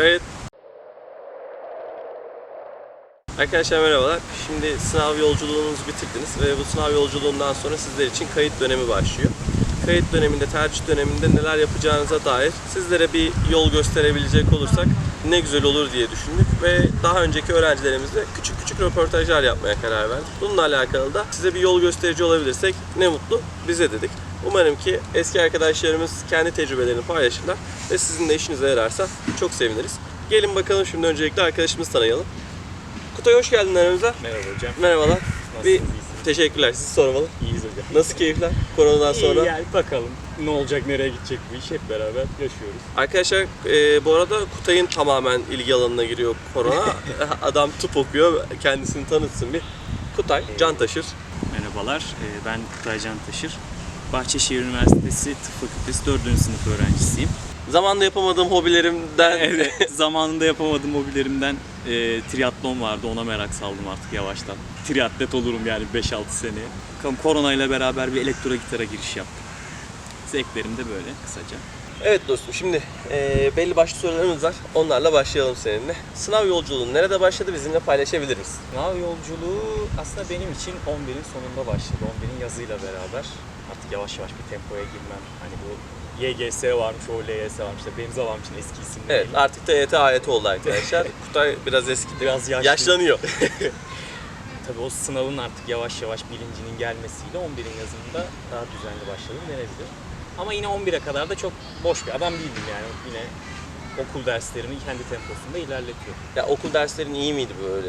Kayıt. Arkadaşlar merhabalar. Şimdi sınav yolculuğunuzu bitirdiniz ve bu sınav yolculuğundan sonra sizler için kayıt dönemi başlıyor. Kayıt döneminde, tercih döneminde neler yapacağınıza dair sizlere bir yol gösterebilecek olursak ne güzel olur diye düşündük ve daha önceki öğrencilerimizle küçük küçük röportajlar yapmaya karar verdik. Bununla alakalı da size bir yol gösterici olabilirsek ne mutlu bize dedik. Umarım ki eski arkadaşlarımız kendi tecrübelerini paylaşırlar ve sizin de işinize yararsa çok seviniriz. Gelin bakalım şimdi öncelikle arkadaşımızı tanıyalım. Kutay hoş geldin aramıza. Merhaba hocam. Merhabalar. Nasılsınız? Bir teşekkürler. Sizi sormalı. İyiyiz hocam. Nasıl keyifler? Koronadan sonra. İyi yani bakalım ne olacak, nereye gidecek bu iş hep beraber yaşıyoruz. Arkadaşlar e, bu arada Kutay'ın tamamen ilgi alanına giriyor korona. Adam tıp okuyor. Kendisini tanıtsın bir. Kutay, can taşır. Merhabalar, ee, ben Kutay Can Taşır. Bahçeşehir Üniversitesi Tıp Fakültesi 4. sınıf öğrencisiyim. Zamanda yapamadığım hobilerimden Evet, zamanında yapamadığım hobilerimden e, triatlon vardı, ona merak saldım artık yavaştan. Triatlet olurum yani 5-6 seneye. Bakalım korona ile beraber bir elektro gitara giriş yaptım. Zevklerim de böyle kısaca. Evet dostum şimdi e, belli başlı sorularımız var. Onlarla başlayalım seninle. Sınav yolculuğun nerede başladı bizimle paylaşabilir misin? Sınav yolculuğu aslında benim için 11'in sonunda başladı. 11'in yazıyla beraber artık yavaş yavaş bir tempoya girmem. Hani bu YGS varmış, o LYS varmış benim zamanım için eski isimler. Evet artık da YT AYT oldu arkadaşlar. Kutay biraz eski. Biraz yaşlı. Yaşlanıyor. Tabii o sınavın artık yavaş yavaş bilincinin gelmesiyle 11'in yazında daha düzenli başladım denebilir. Ama yine 11'e kadar da çok boş bir adam değildim yani. Yine okul derslerimi kendi temposunda ilerletiyor. ya okul derslerin iyi miydi böyle?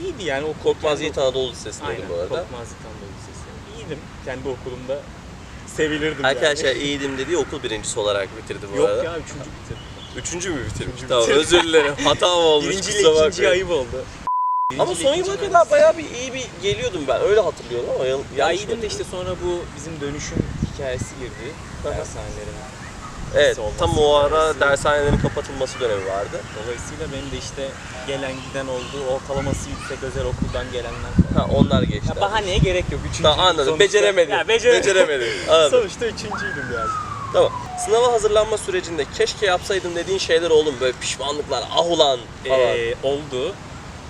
İyiydi yani o Korkmaz Yiğit Anadolu Lisesi'ndeydim bu arada. Korkmaz Yiğit Anadolu Lisesi. İyiydim. Kendi okulumda sevilirdim Arkadaşlar yani. iyiydim dediği okul birincisi olarak bitirdi bu Yok arada. ya üçüncü bitirdim. Üçüncü mü bitirmiş? Üçüncü tamam bitirdim. özür dilerim. Hatam olmuş. Birinciyle kusura ikinci bakmayın. ayıp oldu. Ama Birinciyle son ikinci yıla kadar bayağı bir iyi bir geliyordum ben. Öyle hatırlıyorum ama yan- Ya yanlış iyiydim de işte hatırlıyorum. sonra bu bizim dönüşüm hikayesi girdi. Dershanelerin. Evet olması tam o ara hikayesi. dershanelerin kapatılması dönemi vardı. Dolayısıyla benim de işte gelen giden oldu. Ortalaması yüksek özel okuldan gelenler falan. Ha onlar geçti. Ya bahaneye gerek yok. Üçüncü Tamam anladım. Beceremedim. Ya becere- Beceremedim. Anladım. Sonuçta üçüncüydüm yani. tamam. Sınava hazırlanma sürecinde keşke yapsaydım dediğin şeyler oldu mu? Böyle pişmanlıklar, ah ulan falan. Ee, oldu.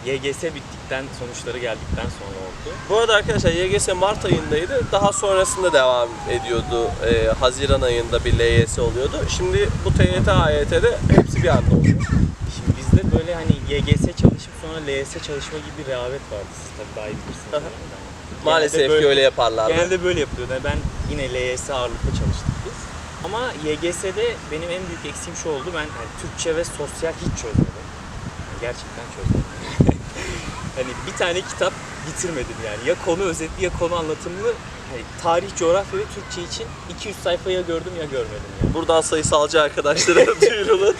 YGS bittikten, sonuçları geldikten sonra oldu. Bu arada arkadaşlar YGS Mart ayındaydı. Daha sonrasında devam ediyordu. Ee, Haziran ayında bir LYS oluyordu. Şimdi bu TYT, AYT'de hepsi bir anda oluyor. Şimdi bizde böyle hani YGS çalışıp sonra LYS çalışma gibi bir rehavet vardı. Siz tabii daha iyi bilirsiniz. Yani. Genelde Maalesef böyle- ki öyle yaparlardı. Genelde böyle yapıyordu. Yani ben yine LYS ağırlıklı çalıştık biz. Ama YGS'de benim en büyük eksiğim şu oldu. Ben hani Türkçe ve sosyal hiç çözmedim. Yani gerçekten çözmedim. hani bir tane kitap bitirmedim yani. Ya konu özetli ya konu anlatımlı. Hani tarih, coğrafya ve Türkçe için 200 sayfa ya gördüm ya görmedim yani. Buradan sayısalcı arkadaşlara duyurulun.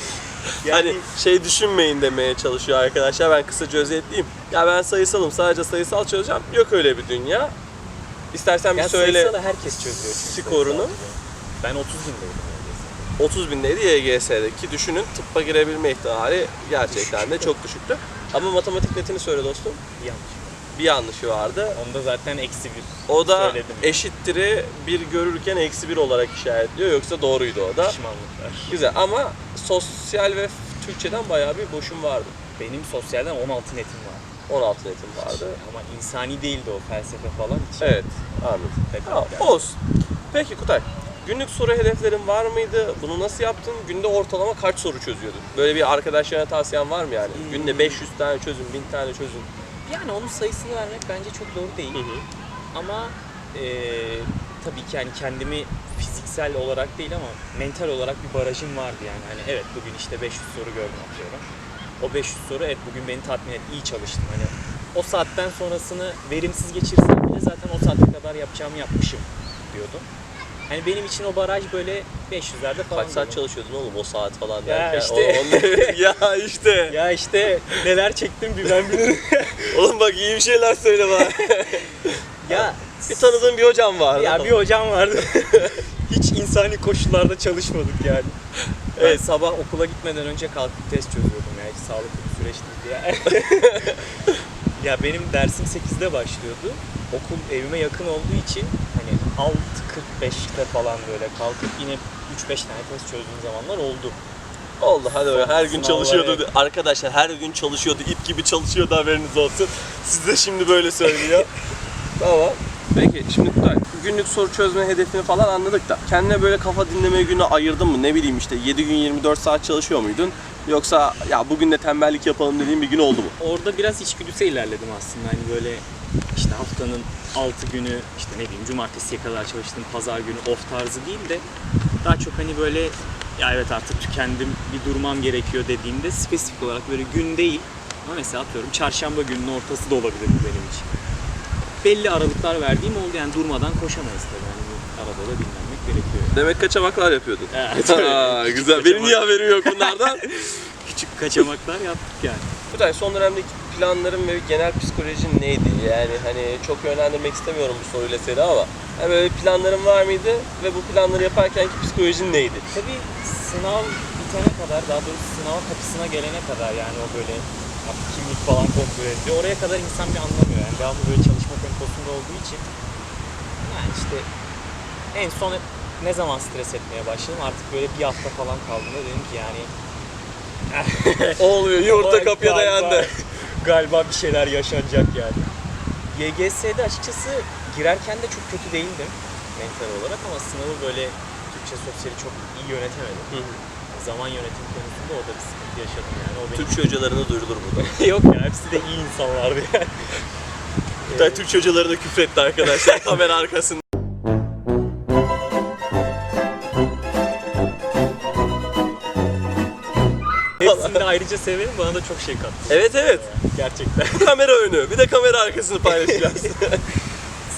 Yani- Hani şey düşünmeyin demeye çalışıyor arkadaşlar. Ben kısaca özetleyeyim. Ya ben sayısalım sadece sayısal çözeceğim. Yok öyle bir dünya. İstersen bir Yani söyle. sayısalı herkes çözüyor. skorunu. sayısal. Ben 30 bindeydim YGS'de. 30 bindeydi YGS'de ki düşünün tıbba girebilme ihtimali gerçekten de çok düşüktü. Ama matematik netini söyle dostum. Yanlış. Bir yanlışı vardı. Onda zaten eksi bir. O da Söyledim. eşittiri bir görürken eksi bir olarak işaretliyor. Yoksa doğruydu o da. Pişmanlıklar. Güzel ama sosyal ve Türkçeden bayağı bir boşum vardı. Benim sosyalden 16 netim var. 16 netim vardı. Ama insani değildi o felsefe falan için. Evet anladım. Tamam, olsun. Peki Kutay, günlük soru hedeflerin var mıydı? Bunu nasıl yaptın? Günde ortalama kaç soru çözüyordun? Böyle bir arkadaşlarına tavsiyen var mı yani? Hmm. Günde 500 tane çözün, 1000 tane çözün. Yani onun sayısını vermek bence çok doğru değil. Ama eee tabii ki yani kendimi fiziksel olarak değil ama mental olarak bir barajım vardı yani. Hani evet bugün işte 500 soru gördüm atıyorum. O 500 soru evet bugün beni tatmin et, iyi çalıştım. Hani o saatten sonrasını verimsiz geçirsem bile zaten o saate kadar yapacağımı yapmışım diyordum. Hani benim için o baraj böyle 500'lerde falan. Kaç saat çalışıyordun oğlum o saat falan Ya derken? işte. O- ya işte. Ya işte neler çektim bir ben bilirim. Oğlum bak iyi bir şeyler söyle bana. ya bir tanıdığım bir hocam vardı. Ya bir hocam vardı. Hiç insani koşullarda çalışmadık yani. Evet sabah okula gitmeden önce kalkıp test çözüyordum ya. Hiç sağlıklı bir süreç değildi ya. ya benim dersim 8'de başlıyordu. Okul evime yakın olduğu için 6.45'te falan böyle kalkıp yine 3-5 tane test çözdüğüm zamanlar oldu. Oldu hadi bakalım. Her gün Sınavlar çalışıyordu. evet. Arkadaşlar her gün çalışıyordu. ip gibi çalışıyordu haberiniz olsun. Siz de şimdi böyle söylüyor. tamam. Peki şimdi Kutay, günlük soru çözme hedefini falan anladık da kendine böyle kafa dinleme günü ayırdın mı? Ne bileyim işte 7 gün 24 saat çalışıyor muydun? Yoksa ya bugün de tembellik yapalım dediğin bir gün oldu mu? Orada biraz içgüdüsel ilerledim aslında. Hani böyle işte haftanın 6 günü işte ne bileyim cumartesiye kadar çalıştığım pazar günü off tarzı değil de daha çok hani böyle ya evet artık tükendim bir durmam gerekiyor dediğimde spesifik olarak böyle gün değil ama mesela atıyorum çarşamba gününün ortası da olabilir bu benim için. Belli aralıklar verdiğim oldu yani durmadan koşamayız tabii. Yani arada da dinlenmek gerekiyor. Demek kaçamaklar yapıyordun. Evet, Aa, güzel. Benim niye haberim yok bunlardan? Küçük kaçamaklar yaptık yani. Kutay son dönemdeki planların ve genel psikolojin neydi? Yani hani çok yönlendirmek istemiyorum bu soruyla seni ama hani böyle planların var mıydı ve bu planları yaparkenki psikolojin neydi? Tabii sınav bitene kadar, daha doğrusu sınav kapısına gelene kadar yani o böyle kimlik falan kontrol ediyor. Oraya kadar insan bir anlamıyor yani. Devamlı böyle çalışma temposunda olduğu için. Yani işte en son ne zaman stres etmeye başladım? Artık böyle bir hafta falan kaldığında dedim ki yani Olmuyor. Yumurta kapıya dayandı. Galiba bir şeyler yaşanacak yani. YGS'de açıkçası girerken de çok kötü değildim mental olarak ama sınavı böyle Türkçe sosyali çok iyi yönetemedim. Zaman yönetimi konusunda orada bir sıkıntı yaşadım yani. O benim... Türkçe hocalarına duyurulur burada. Yok ya hepsi de iyi insanlardı yani. Türkçe hocalarına küfretti arkadaşlar kamera arkasında. Ayrıca severim bana da çok şey kattı. Evet evet. Gerçekten. kamera önü. Bir de kamera arkasını paylaşacağız.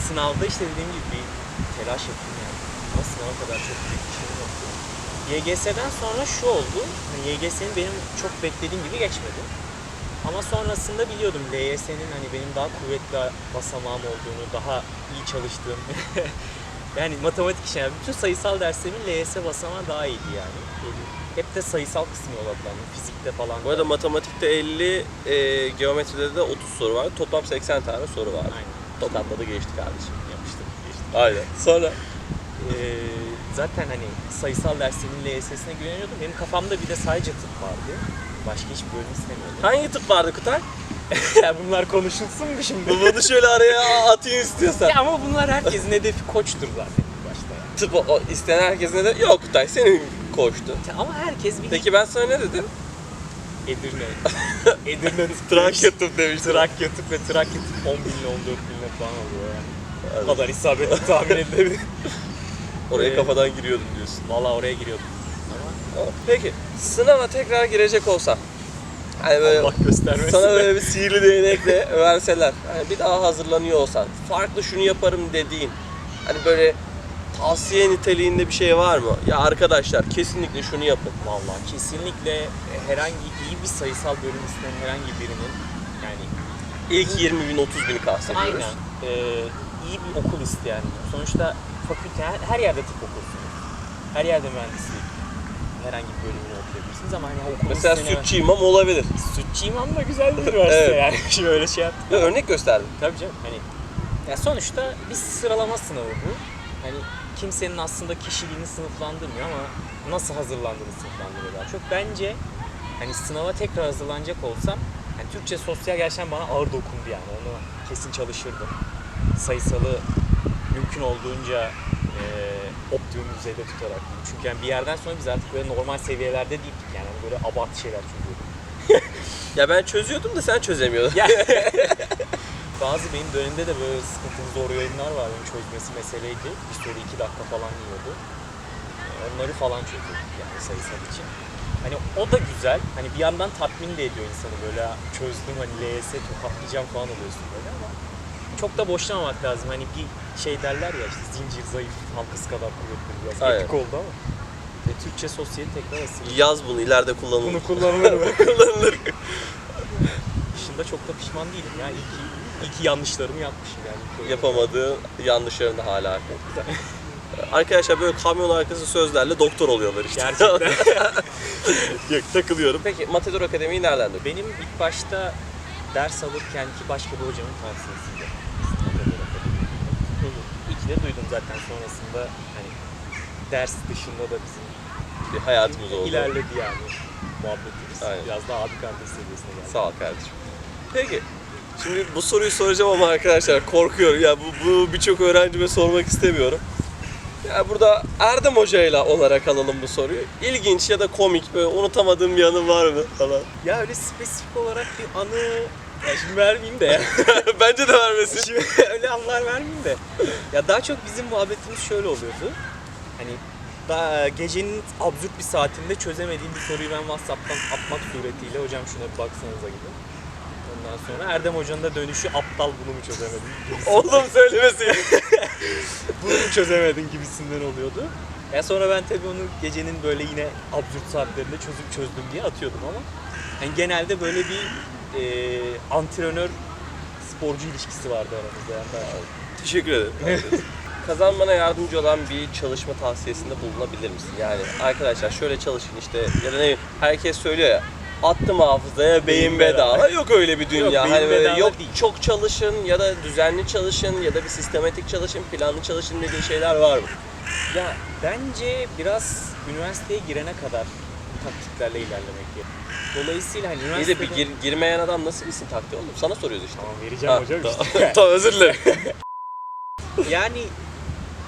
Sınavda işte dediğim gibi bir telaş ettim yani. Ama sınava kadar çok büyük bir şey yoktu. YGS'den sonra şu oldu. Hani YGS'nin benim çok beklediğim gibi geçmedi. Ama sonrasında biliyordum LYS'nin hani benim daha kuvvetli basamağım olduğunu, daha iyi çalıştığım. yani matematik işi yani bütün sayısal derslerimin LYS basamağı daha iyiydi yani. Hep de sayısal kısmı odaklandım. Fizikte falan. Bu arada matematikte 50, e, geometride de 30 soru var. Toplam 80 tane soru var. Aynen. Toplamda da geçti kardeşim. Yapıştım. Geçtim. Aynen. Sonra Ee, zaten hani sayısal derslerin LYS'sine güveniyordum. Benim kafamda bir de sadece tıp vardı. Başka hiçbir bölüm istemiyordum. hangi tıp vardı Kutay? Ya bunlar konuşulsun mu şimdi? Bunu şöyle araya atayım istiyorsan. ya ama bunlar herkesin hedefi koçtur zaten ilk başta. yani. Tıp o, isteyen herkesin de yok Kutay senin koştu. Ama herkes bir Peki ben sana ne dedim? Edirne. Edirne tıp Trakya tıp demiştim. Trakya tıp ve Trakya tıp 10 binle 14 binle falan oluyor yani. O kadar isabetli tahmin edilebilir. Oraya Ee, kafadan giriyordum diyorsun. Valla oraya giriyordum. Ama Peki sınava tekrar girecek olsan hani böyle Allah göstermesin. sana böyle bir sihirli değnekle verseler hani bir daha hazırlanıyor olsan farklı şunu yaparım dediğin hani böyle tavsiye niteliğinde bir şey var mı? Ya arkadaşlar kesinlikle şunu yapın. Vallahi kesinlikle herhangi iyi bir sayısal bölüm isteyen herhangi birinin yani İlk 20 bin 30 bini kastediyoruz. aynen e, iyi bir okul isteyen sonuçta fakülte her, her yerde tıp okursunuz. Her yerde mühendislik herhangi bir bölümünü ama hani okul Mesela sütçü imam olabilir. Sütçü İmam da güzel bir üniversite Evet. yani. Şimdi öyle şey yaptım. Ve örnek gösterdim. Tabii canım hani ya sonuçta bir sıralama sınavı bu. Hani kimsenin aslında kişiliğini sınıflandırmıyor ama nasıl hazırlandığını sınıflandırıyor daha çok. Bence hani sınava tekrar hazırlanacak olsam hani Türkçe sosyal gerçekten bana ağır dokundu yani. Onu kesin çalışırdım. Sayısalı mümkün olduğunca e, optimum düzeyde tutarak. Çünkü yani bir yerden sonra biz artık böyle normal seviyelerde yani Hani böyle abartı şeyler çözüyorduk. Ya ben çözüyordum da sen çözemiyordun. Bazı benim dönemde de böyle sıkıntılı zor yayınlar var benim çözmesi meseleydi. Bir soru iki dakika falan yiyordu. Ee, Onları falan çözüyorduk yani sayısal için. Hani o da güzel. Hani bir yandan tatmin de ediyor insanı böyle "Ha, çözdüm hani LS tokatlayacağım falan oluyorsun böyle ama çok da boşlamamak lazım. Hani bir şey derler ya işte zincir zayıf halkası kadar kuvvetli biraz Aynen. epik oldu ama. Türkçe sosyali tekrar asıl. Yaz bunu ileride kullanılır. Bunu kullanılır mı? kullanılır. Dışında çok da pişman değilim ya. İyi ki, iyi ki yanlışlarımı yapmışım yani. Yapamadığı yanlışlarını hala yapıyor. Arkadaşlar böyle kamyon arkası sözlerle doktor oluyorlar işte. Gerçekten. Yok takılıyorum. Peki Matador Akademi'yi nereden duydun? Benim ilk başta ders alırken ki başka bir hocamın tavsiyesiyle. İyi ki de duydum zaten sonrasında hani ders dışında da bizim bir hayatımız oldu. İlerledi yani muhabbetimiz. Aynen. Biraz daha abi kardeş seviyesine geldi. Sağ ol kardeşim. Peki. Şimdi bu soruyu soracağım ama arkadaşlar korkuyorum. Ya bu, bu birçok öğrencime sormak istemiyorum. Ya burada Erdem Hoca'yla olarak alalım bu soruyu. İlginç ya da komik böyle unutamadığım bir yanı var mı falan. Ya öyle spesifik olarak bir anı ya şimdi vermeyeyim de ya. Bence de vermesin. Şimdi öyle anlar vermeyeyim de. Ya daha çok bizim muhabbetimiz şöyle oluyordu. Hani daha gecenin absürt bir saatinde çözemediğim bir soruyu ben WhatsApp'tan atmak suretiyle hocam şuna bir baksanıza gibi. Ondan sonra Erdem Hoca'nın da dönüşü aptal bunu mu çözemedin? Oğlum söylemesin. bunu mu çözemedin gibisinden oluyordu. Ya sonra ben tabii onu gecenin böyle yine absürt saatlerinde çözüp çözdüm diye atıyordum ama yani genelde böyle bir e, antrenör sporcu ilişkisi vardı aramızda. Yani bayağı Teşekkür ederim. Kazanmana yardımcı olan bir çalışma tavsiyesinde bulunabilir misin? Yani arkadaşlar şöyle çalışın işte ya da ne herkes söylüyor ya attım hafızaya beyin bedava. Yok öyle bir dünya. Yok, beyin hani böyle bedava yok değil. çok çalışın ya da düzenli çalışın ya da bir sistematik çalışın, planlı çalışın dediğin şeyler var mı? Ya bence biraz üniversiteye girene kadar bu taktiklerle ilerlemek gerekiyor. Dolayısıyla hani İyi de üniversitede... bir gir- girmeyen adam nasıl bilsin taktiği oğlum? Sana soruyoruz işte. Tamam vereceğim hocam işte. tamam özür dilerim. yani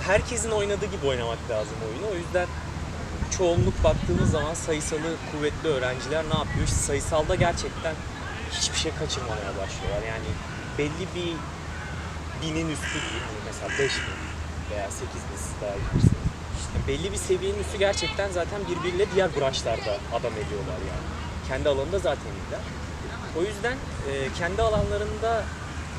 herkesin oynadığı gibi oynamak lazım oyunu. O yüzden çoğunluk baktığımız zaman sayısalı kuvvetli öğrenciler ne yapıyor? İşte sayısalda gerçekten hiçbir şey kaçırmamaya başlıyorlar. Yani belli bir binin üstü değil. Hani mesela 5 bin veya 8 bin siz daha iyi belli bir seviyenin üstü gerçekten zaten birbiriyle diğer branşlarda adam ediyorlar yani. Kendi alanında zaten iyiler. O yüzden kendi alanlarında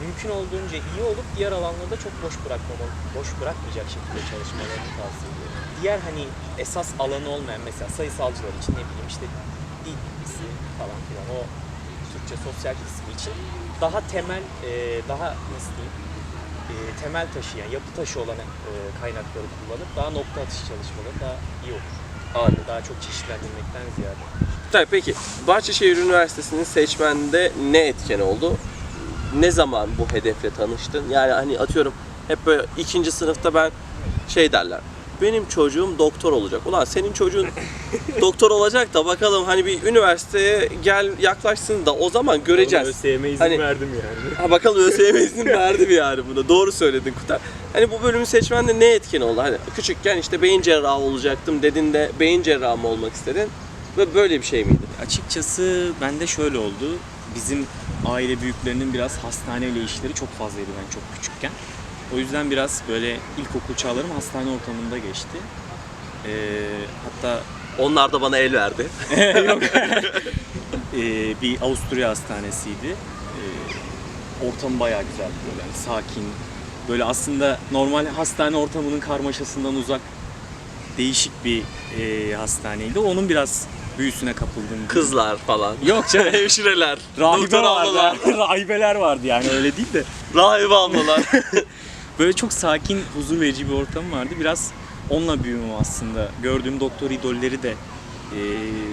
mümkün olduğunca iyi olup diğer alanlarda çok boş bırakmamalı, boş bırakmayacak şekilde çalışmalarını tavsiye ediyorum. Diğer hani esas alanı olmayan mesela sayısalcılar için ne bileyim işte dil bilgisi falan filan o Türkçe sosyal kısmı için daha temel, e, daha nasıl diyeyim, e, temel taşıyan, yapı taşı olan e, kaynakları kullanıp daha nokta atışı çalışmaları daha iyi olur. Anladım. Daha çok çeşitlendirmekten ziyade. Tabii peki Bahçeşehir Üniversitesi'nin seçmende ne etken oldu? Ne zaman bu hedefle tanıştın? Yani hani atıyorum hep böyle ikinci sınıfta ben şey derler. Benim çocuğum doktor olacak. Ulan senin çocuğun doktor olacak da bakalım hani bir üniversiteye gel yaklaşsın da o zaman göreceğiz. ÖSYM izin Hani- verdim yani. Ha bakalım ÖSYM izin verdi mi yani buna? Doğru söyledin Kutar. Hani bu bölümü seçmende ne etken oldu? Hani küçükken işte beyin cerrahı olacaktım dedin de beyin cerrahı mı olmak istedin? Ve böyle bir şey miydi? Açıkçası bende şöyle oldu. Bizim aile büyüklerinin biraz hastaneyle işleri çok fazlaydı ben çok küçükken. O yüzden biraz böyle ilkokul çağlarım hastane ortamında geçti. Ee, hatta Onlar da bana el verdi. Yok. Ee, bir Avusturya hastanesiydi. Ee, ortamı bayağı güzeldi böyle yani sakin. Böyle aslında normal hastane ortamının karmaşasından uzak değişik bir e, hastaneydi. Onun biraz büyüsüne kapıldım. Kızlar falan. Yok canım. Hemşireler. Rahibe doktor ablalar. vardı. Rahibeler vardı yani öyle değil de. Rahibe ablalar. Böyle çok sakin, huzur verici bir ortam vardı. Biraz onunla büyümüm aslında. Gördüğüm doktor idolleri de e,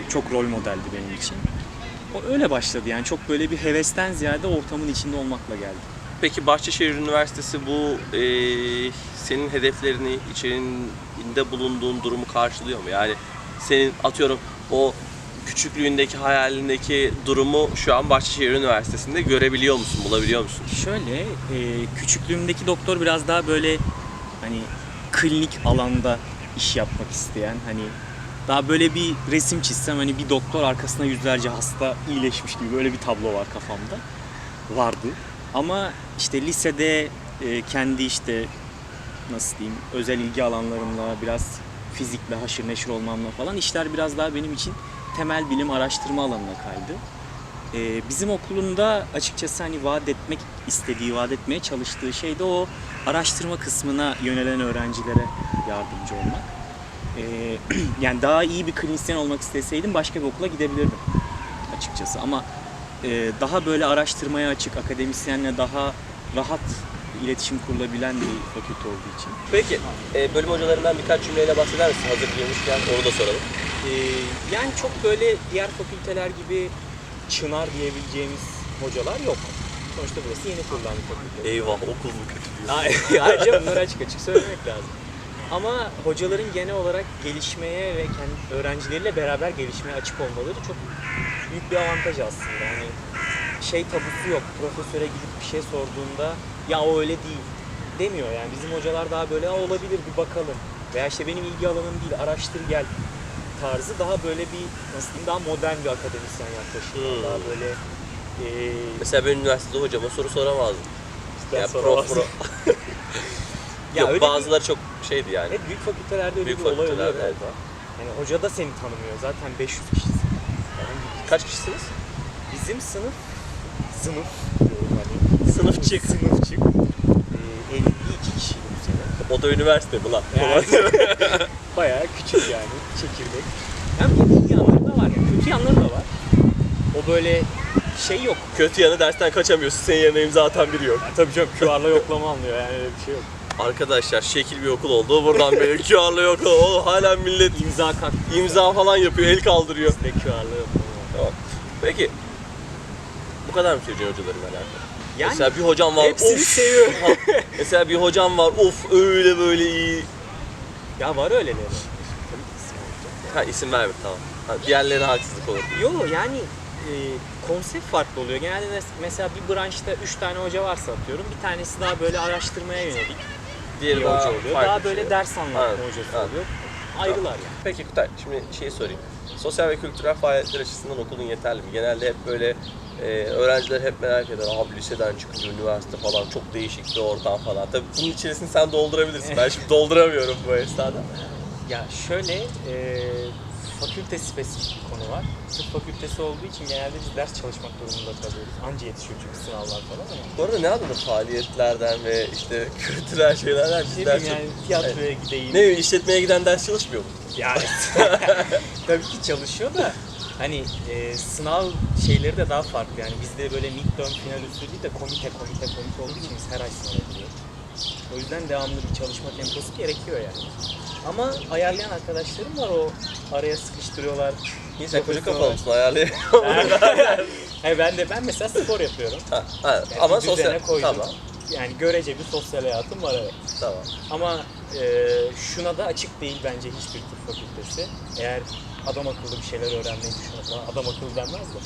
çok rol modeldi benim için. O öyle başladı yani çok böyle bir hevesten ziyade ortamın içinde olmakla geldi. Peki Bahçeşehir Üniversitesi bu e, senin hedeflerini, içinde bulunduğun durumu karşılıyor mu? Yani senin atıyorum o küçüklüğündeki hayalindeki durumu şu an Bahçeşehir Üniversitesi'nde görebiliyor musun, bulabiliyor musun? Şöyle, e, küçüklüğümdeki doktor biraz daha böyle hani klinik alanda iş yapmak isteyen hani daha böyle bir resim çizsem hani bir doktor arkasında yüzlerce hasta iyileşmiş gibi böyle bir tablo var kafamda. Vardı. Ama işte lisede e, kendi işte nasıl diyeyim özel ilgi alanlarımla biraz fizikle haşır neşir olmamla falan işler biraz daha benim için temel bilim araştırma alanına kaydı. Ee, bizim okulunda açıkçası hani vaat etmek istediği, vaat etmeye çalıştığı şey de o araştırma kısmına yönelen öğrencilere yardımcı olmak. Ee, yani daha iyi bir klinisyen olmak isteseydim başka bir okula gidebilirdim açıkçası ama e, daha böyle araştırmaya açık, akademisyenle daha rahat iletişim kurulabilen bir fakülte olduğu için. Peki e, bölüm hocalarından birkaç cümleyle bahseder misin? Hazır girmişken onu da soralım. Ee, yani çok böyle diğer fakülteler gibi çınar diyebileceğimiz hocalar yok. Sonuçta burası yeni kurulan bir fakülte. Eyvah okul mu kötü Ayrıca bunları açık açık söylemek lazım. Ama hocaların genel olarak gelişmeye ve kendi öğrencileriyle beraber gelişmeye açık olmaları çok büyük bir avantaj aslında. Yani şey tabusu yok. Profesöre gidip bir şey sorduğunda ya o öyle değil demiyor yani. Bizim hocalar daha böyle "Aa, olabilir bir bakalım. Veya işte benim ilgi alanım değil araştır gel tarzı daha böyle bir nasıl diyeyim daha modern bir akademisyen yaklaşıyor. Hmm. Daha böyle eee Mesela ben üniversitede hocama soru soramazdım. Ya prof pro. Ya Yok bazıları çok şeydi yani. Evet büyük fakültelerde öyle Büyük bir olay oluyor fakültelerde, galiba. Yani hoca da seni tanımıyor. Zaten 500 kişisin. Kaç kişisiniz? Bizim sınıf sınıf diyorum hani. Sınıfçık. Sınıfçık. Ee, 52 kişiydi bu sene. O da üniversite mi lan? Yani, bayağı küçük yani çekirdek. Hem iyi yanları da var yani. Kötü yanları da var. O böyle şey yok. Kötü yanı dersten kaçamıyorsun. Senin yerine imza atan biri yok. Tabii canım QR'la yoklama almıyor yani öyle bir şey yok. Arkadaşlar şekil bir okul oldu. Buradan böyle QR'lı yok. O hala millet İmza kalktı. imza falan yapıyor, el kaldırıyor. Bizde QR'la yoklama var. Tamam. Peki bu kadar mı söyleyeceksin hocalarla alakalı? Yani Mesela bir hocam var. hepsini of. seviyorum. Mesela bir hocam var. Of öyle böyle iyi. ya var isim olacak. Ha isim verme tamam. Ha, diğerlerine haksızlık olur. Yok yani e, konsept farklı oluyor. Genelde mes- mesela bir branşta 3 tane hoca varsa atıyorum. Bir tanesi daha böyle araştırmaya yönelik Diğeri daha hoca oluyor. Daha böyle şey. ders anlatma Evet, hocası evet. oluyor. Ayrılar yani. Peki Kutay, şimdi şeyi sorayım. Sosyal ve kültürel faaliyetler açısından okulun yeterli mi? Genelde hep böyle e, öğrenciler hep merak eder. Abi liseden çıkınca üniversite falan çok değişik bir ortam falan. Tabii bunun içerisini sen doldurabilirsin. Ben şimdi dolduramıyorum bu esnada. Ya şöyle e, fakülte spesifik bir konu var. Tıp fakültesi olduğu için genelde biz ders çalışmak durumunda kalıyoruz. Anca yetişiyor çünkü sınavlar falan ama. Bu arada ne anladın faaliyetlerden ve işte kültürel şeylerden? Ne ders bileyim yani tiyatroya gideyim. Ne işletmeye giden ders çalışmıyor mu? Yani tabii ki çalışıyor da hani e, sınav şeyleri de daha farklı yani bizde böyle midterm final usulü değil de komite komite komite olduğu için biz her ay giriyoruz. O yüzden devamlı bir çalışma temposu gerekiyor yani. Ama ayarlayan arkadaşlarım var o araya sıkıştırıyorlar. Sen koca kafalı mısın ayarlayayım. Hayır, ben de ben mesela spor yapıyorum. ha, ha, Yani ama sosyal... koydum. Tamam, Yani görece bir sosyal hayatım var evet. tamam. Ama e, şuna da açık değil bence hiçbir tıp fakültesi. Eğer adam akıllı bir şeyler öğrenmeyi düşünüyorsa, adam akıllı denmez de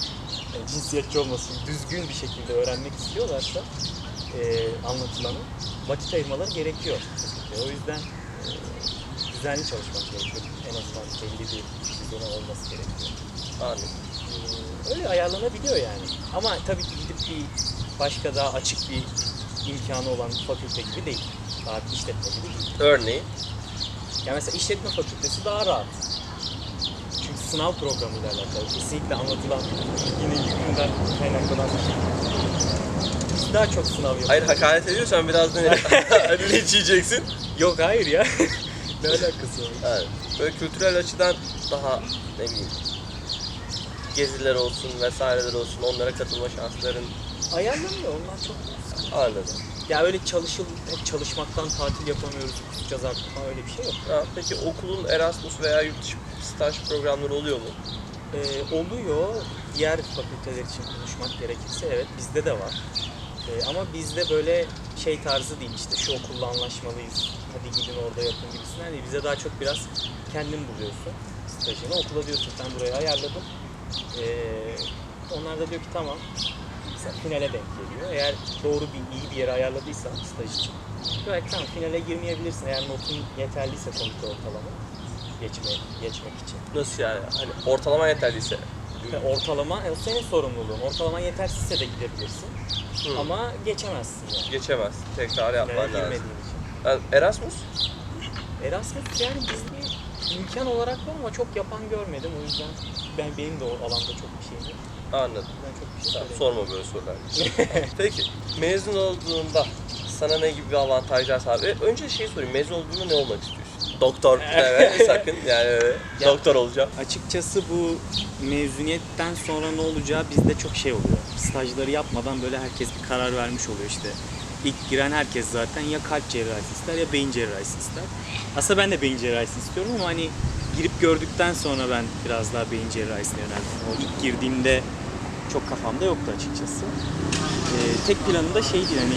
yani cinsiyetçi olmasın, düzgün bir şekilde öğrenmek istiyorlarsa e, anlatılanı vakit ayırmaları gerekiyor fakülteye. O yüzden e, düzenli çalışmak gerekiyor. En azından belli bir düzeni olması gerekiyor. Anladım. Ee, öyle ayarlanabiliyor yani. Ama tabii ki gidip bir başka daha açık bir imkanı olan fakülte gibi değil. Daha işletme gibi değil. Örneğin Yani mesela işletme fakültesi daha rahat. Çünkü sınav programıyla alakalı. Kesinlikle anlatılan yine yükünden kaynaklanan bir şey. Daha çok sınav yapıyoruz. Hayır hakaret ediyorsan biraz da linç yiyeceksin. Yok hayır ya. ne alakası var? Yani böyle kültürel açıdan daha ne bileyim geziler olsun vesaireler olsun onlara katılma şansların Ayarlanıyor onlar çok anladım. Ya öyle çalışıl, hep çalışmaktan tatil yapamıyoruz, kusacağız artık falan öyle bir şey yok. Ha, peki okulun Erasmus veya yurt dışı staj programları oluyor mu? Ee, oluyor. Diğer fakülteler için konuşmak gerekirse evet bizde de var. Ee, ama bizde böyle şey tarzı değil işte şu okulla anlaşmalıyız, hadi gidin orada yapın gibisinden değil. Bize daha çok biraz kendin buluyorsun stajını. Okula diyorsun ben burayı ayarladım. Ee, onlar da diyor ki tamam mesela finale denk geliyor. Eğer doğru bir iyi bir yere ayarladıysan staj için diyor ki tamam finale girmeyebilirsin eğer notun yeterliyse komite ortalama geçme, geçmek için. Nasıl yani? Hani ortalama yeterliyse. Ve ortalama e, o senin sorumluluğun. Ortalama yetersizse de gidebilirsin. Hı. Ama geçemezsin yani. Geçemez. Tekrar yapman lazım. için. Yani Erasmus? Erasmus yani bizde imkan olarak var ama çok yapan görmedim. O yüzden ben benim de o alanda çok bir şeyim yok. Anladım. Ben çok bir şey Tamam, sorma böyle sorular. Peki mezun olduğunda sana ne gibi bir avantajlar? E, Önce şey sorayım. Mezun olduğunda ne olmak istiyorsun? Doktor. evet sakın yani. Ya- doktor olacağım. Açıkçası bu mezuniyetten sonra ne olacağı bizde çok şey oluyor. Stajları yapmadan böyle herkes bir karar vermiş oluyor işte. İlk giren herkes zaten ya kalp cerrahisi ister ya beyin cerrahisi ister. Aslında ben de beyin cerrahisi istiyorum ama hani girip gördükten sonra ben biraz daha beyin cerrahisine yöneldim. O ilk girdiğimde çok kafamda yoktu açıkçası. Ee, tek planım da şeydi hani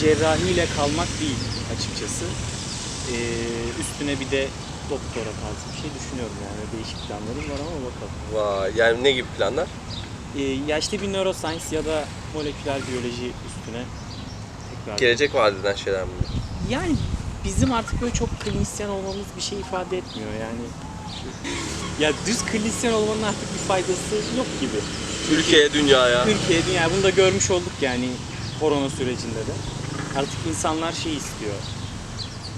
cerrahiyle kalmak değil açıkçası. Ee, üstüne bir de doktora tarzı bir şey düşünüyorum yani. Değişik planlarım var ama bakalım. Vay, yani ne gibi planlar? Ee, ya işte bir neuroscience ya da moleküler biyoloji üstüne tekrar. Gelecek vaat eden şeyler mi? Yani bizim artık böyle çok klinisyen olmamız bir şey ifade etmiyor yani. Ya düz klinisyen olmanın artık bir faydası yok gibi. Türkiye, dünyaya. Türkiye, dünya bunu da görmüş olduk yani korona sürecinde de. Artık insanlar şey istiyor.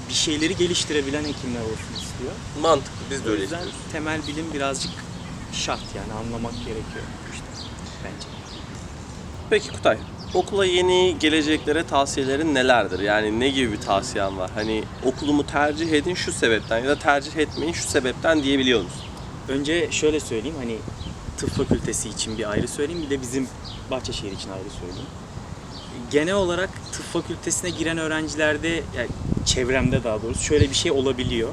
Bir şeyleri geliştirebilen hekimler olsun istiyor. Mantıklı, biz de O öyle yüzden istiyoruz. temel bilim birazcık şart yani anlamak gerekiyor işte bence. Peki Kutay, okula yeni geleceklere tavsiyelerin nelerdir? Yani ne gibi bir tavsiyen var? Hani okulumu tercih edin şu sebepten ya da tercih etmeyin şu sebepten diyebiliyor musun? Önce şöyle söyleyeyim hani tıp fakültesi için bir ayrı söyleyeyim bir de bizim Bahçeşehir için ayrı söyleyeyim. Genel olarak tıp fakültesine giren öğrencilerde yani çevremde daha doğrusu şöyle bir şey olabiliyor.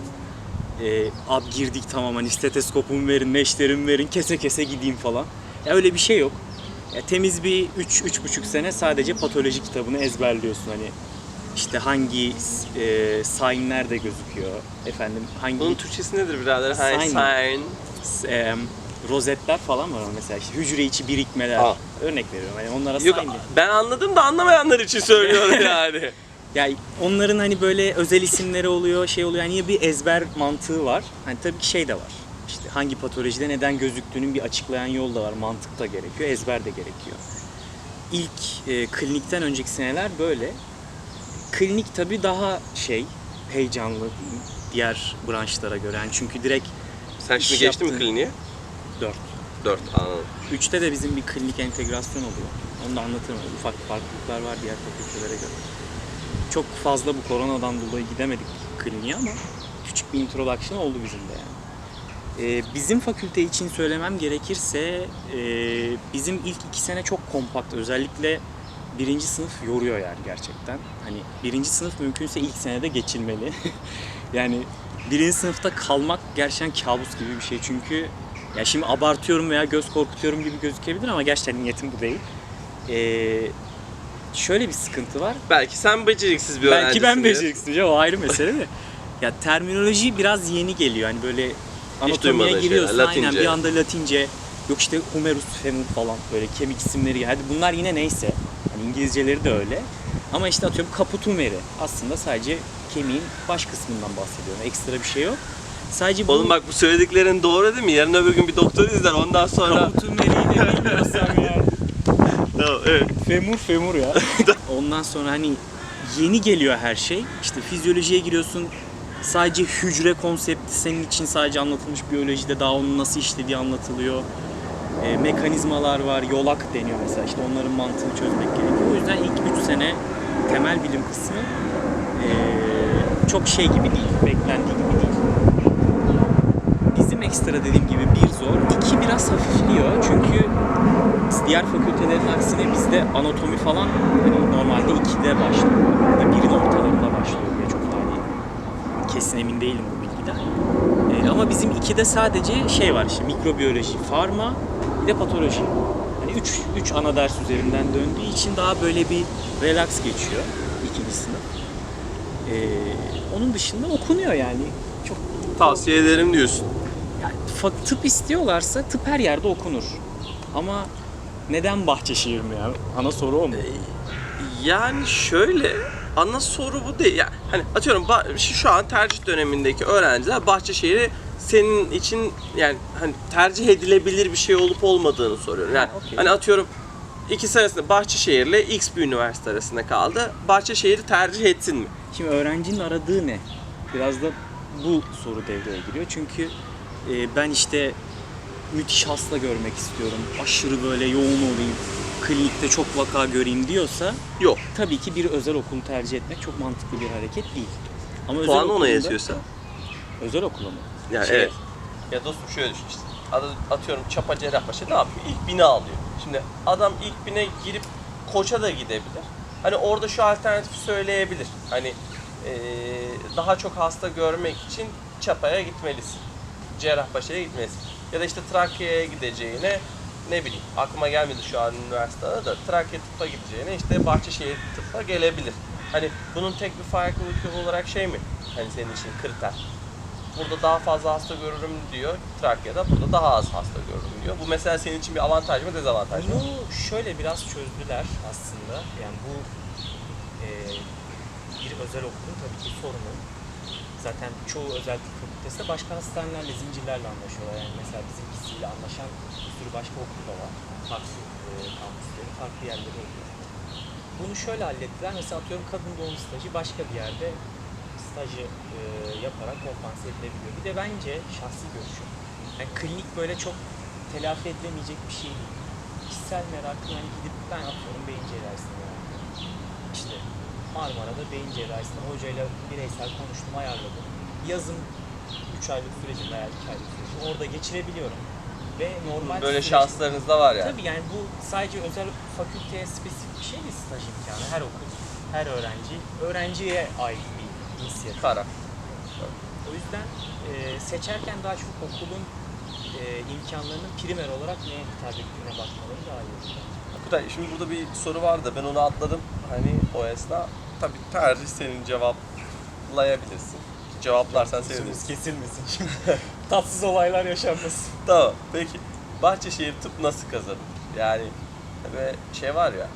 Ee, ab girdik tamam hani stetoskopumu verin, neşterimi verin, kese kese gideyim falan. Ya öyle bir şey yok. Ya temiz bir 3-3,5 sene sadece patoloji kitabını ezberliyorsun hani işte hangi e, sign nerede gözüküyor efendim hangi Bunun Türkçesi nedir birader? Sign. sign. e, rozetler falan var ama mesela işte hücre içi birikmeler Aa. örnek veriyorum hani onlara Yok diyor. ben anladım da anlamayanlar için söylüyorum yani. Yani onların hani böyle özel isimleri oluyor, şey oluyor. Yani bir ezber mantığı var. Hani tabii ki şey de var. İşte hangi patolojide neden gözüktüğünün bir açıklayan yol da var. Mantık da gerekiyor, ezber de gerekiyor. İlk e, klinikten önceki seneler böyle. Klinik tabii daha şey, heyecanlı diğer branşlara göre. Yani çünkü direkt Sen şimdi geçtin mi kliniğe? 4. 4 anladım. Üçte de bizim bir klinik entegrasyon oluyor. Onu da anlatırım. Ufak farklılıklar var diğer fakültelere göre. Çok fazla bu koronadan dolayı gidemedik kliniğe ama küçük bir introduction oldu bizim de yani. Ee, bizim fakülte için söylemem gerekirse e, bizim ilk iki sene çok kompakt. Özellikle birinci sınıf yoruyor yani gerçekten. Hani birinci sınıf mümkünse ilk senede geçilmeli. yani birinci sınıfta kalmak gerçekten kabus gibi bir şey. Çünkü ya şimdi abartıyorum veya göz korkutuyorum gibi gözükebilir ama gerçekten niyetim bu değil. Ee, şöyle bir sıkıntı var. Belki sen beceriksiz bir Belki ben öğrencisindir. beceriksizim o ayrı mesele de. Ya terminoloji biraz yeni geliyor. Hani böyle anatomiye giriyorsun şeyler, aynen bir anda Latince. Yok işte humerus femur falan böyle kemik isimleri. Hadi bunlar yine neyse. Hani İngilizceleri de öyle. Ama işte atıyorum kaput humeri. Aslında sadece kemiğin baş kısmından bahsediyorum. Ekstra bir şey yok. Sadece bu Oğlum bak bu söylediklerin doğru değil mi? Yarın öbür gün bir doktor izler ondan sonra... kaput humeriyi de bilmiyorsam yani. Tamam, evet. Femur femur ya. Ondan sonra hani yeni geliyor her şey. İşte fizyolojiye giriyorsun. Sadece hücre konsepti senin için sadece anlatılmış biyolojide daha onun nasıl işlediği anlatılıyor. E, mekanizmalar var, yolak deniyor mesela. İşte onların mantığını çözmek gerekiyor. O yüzden ilk 3 sene temel bilim kısmı e, çok şey gibi değil, beklendiği gibi ekstra dediğim gibi bir zor, iki biraz hafifliyor çünkü diğer fakültelerin aksine bizde anatomi falan hani normalde 2'de başlıyor. Ya da birin ortalarında başlıyor diye çok hani kesin emin değilim bu bilgiden. Ee, ama bizim 2'de sadece şey var işte mikrobiyoloji, farma bir de patoloji. Hani 3 3 ana ders üzerinden döndüğü için daha böyle bir relax geçiyor ikinci sınıf. Ee, onun dışında okunuyor yani. Çok Tavsiye ederim diyorsun. Yani tıp istiyorlarsa tıp her yerde okunur. Ama neden Bahçeşehir mi ya? Ana soru o mu? Yani şöyle ana soru bu değil. Yani hani atıyorum şu an tercih dönemindeki öğrenciler Bahçeşehir'i senin için yani hani tercih edilebilir bir şey olup olmadığını soruyorum. Yani Ha, okey. hani atıyorum ikisi arasında Bahçeşehir'le X bir üniversite arasında kaldı. Bahçeşehir'i tercih etsin mi? Şimdi öğrencinin aradığı ne? Biraz da bu soru devreye giriyor. Çünkü e, ben işte müthiş hasta görmek istiyorum. Aşırı böyle yoğun olayım. Klinikte çok vaka göreyim diyorsa Yok. tabii ki bir özel okulu tercih etmek çok mantıklı bir hareket değil. Ama özel Puanı ona okulunda- yetiyorsa. Özel okula mı? Yani Şey- evet. Ya dostum şöyle düşün işte. Atıyorum Çapa Cerrahpaşa ne yapıyor? İlk bine alıyor. Şimdi adam ilk bine girip koça da gidebilir. Hani orada şu alternatifi söyleyebilir. Hani eee, daha çok hasta görmek için Çapa'ya gitmelisin. Cerrahpaşa'ya gitmelisin. Ya da işte Trakya'ya gideceğine ne bileyim aklıma gelmedi şu an üniversitede de Trakya tıbba gideceğine işte Bahçeşehir tıbba gelebilir. Hani bunun tek bir farklılık olarak şey mi? Hani senin için kriter. Burada daha fazla hasta görürüm diyor Trakya'da, burada daha az hasta görürüm diyor. Bu mesela senin için bir avantaj mı, dezavantaj mı? Bunu şöyle biraz çözdüler aslında. Yani bu e, bir özel okulun tabii ki sorunu. Zaten çoğu özel tıp fakültesi de başka hastanelerle, zincirlerle anlaşıyorlar. Yani mesela bizimkisiyle anlaşan bir sürü başka okul da var. Farklı e, kampüsleri, farklı yerleri oluyor. Bunu şöyle hallettiler. Mesela atıyorum kadın doğum stajı başka bir yerde stajı e, yaparak kompanse edilebiliyor. Bir de bence şahsi görüşüm. Yani klinik böyle çok telafi edilemeyecek bir şey değil. Kişisel merakım yani gidip ben atıyorum beyin cerrahisine Marmara'da beyin cerrahisine hocayla bireysel konuştum, ayarladım. Yazın 3 aylık sürecim veya 2 aylık sürecim orada geçirebiliyorum. Ve normal Böyle sürecim- şanslarınız da var yani. Tabii yani bu sadece özel fakülteye spesifik bir şey değil staj imkanı. Her okul, her öğrenci, öğrenciye ait bir inisiyatif. Kara. O yüzden e, seçerken daha çok okulun e, imkanlarının primer olarak neye hitap ettiğine bakmaları daha iyi olur. Kutay, şimdi burada bir soru vardı. Ben onu atladım. Hani o esna. Tabii tercih senin cevaplayabilirsin. Cevaplarsan seviniriz. kesilmesin şimdi. Tatsız olaylar yaşanmasın. Tamam. Peki. Bahçeşehir tıp nasıl kazanır? Yani böyle şey var ya.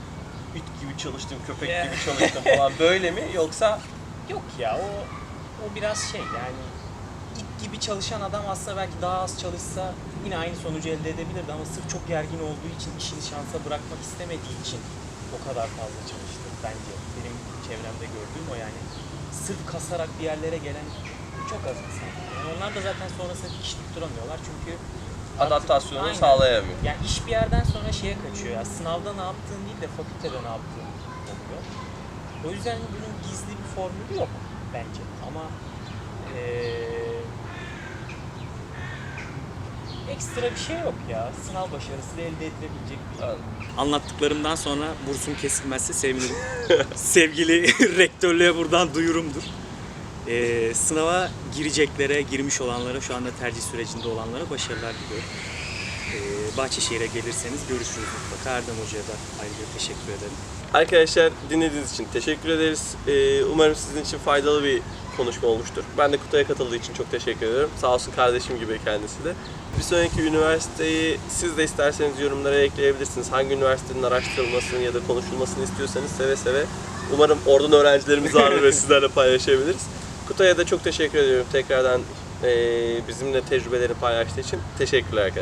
İt gibi çalıştım, köpek gibi çalıştım falan. Böyle mi? Yoksa Yok ya o o biraz şey yani gibi çalışan adam aslında belki daha az çalışsa yine aynı sonucu elde edebilirdi ama sırf çok gergin olduğu için işini şansa bırakmak istemediği için o kadar fazla çalıştı bence. Benim çevremde gördüğüm o yani. Sırf kasarak bir yerlere gelen çok az insan. Yani onlar da zaten sonrasında dikiş tutturamıyorlar çünkü adaptasyonu Aynen. sağlayamıyor. Yani iş bir yerden sonra şeye kaçıyor ya. Sınavda ne yaptığın değil de fakültede ne yaptığın oluyor. O yüzden bunun gizli bir formülü yok bence. Ama eee, ekstra bir şey yok ya. Sınav başarısıyla elde edilebilecek bir Anladım. Anlattıklarımdan sonra bursum kesilmezse sevinirim. Sevgili rektörlüğe buradan duyurumdur. Ee, sınava gireceklere, girmiş olanlara, şu anda tercih sürecinde olanlara başarılar diliyorum. Ee, Bahçeşehir'e gelirseniz görüşürüz mutlaka. Erdem Hoca'ya da ayrıca teşekkür ederim. Arkadaşlar dinlediğiniz için teşekkür ederiz. Ee, umarım sizin için faydalı bir konuşma olmuştur. Ben de Kutay'a katıldığı için çok teşekkür ediyorum. Sağ olsun kardeşim gibi kendisi de. Bir sonraki üniversiteyi siz de isterseniz yorumlara ekleyebilirsiniz. Hangi üniversitenin araştırılmasını ya da konuşulmasını istiyorsanız seve seve. Umarım oradan öğrencilerimiz vardır ve sizlerle paylaşabiliriz. Kutay'a da çok teşekkür ediyorum tekrardan ee, bizimle tecrübelerini paylaştığı için. Teşekkürler arkadaşlar.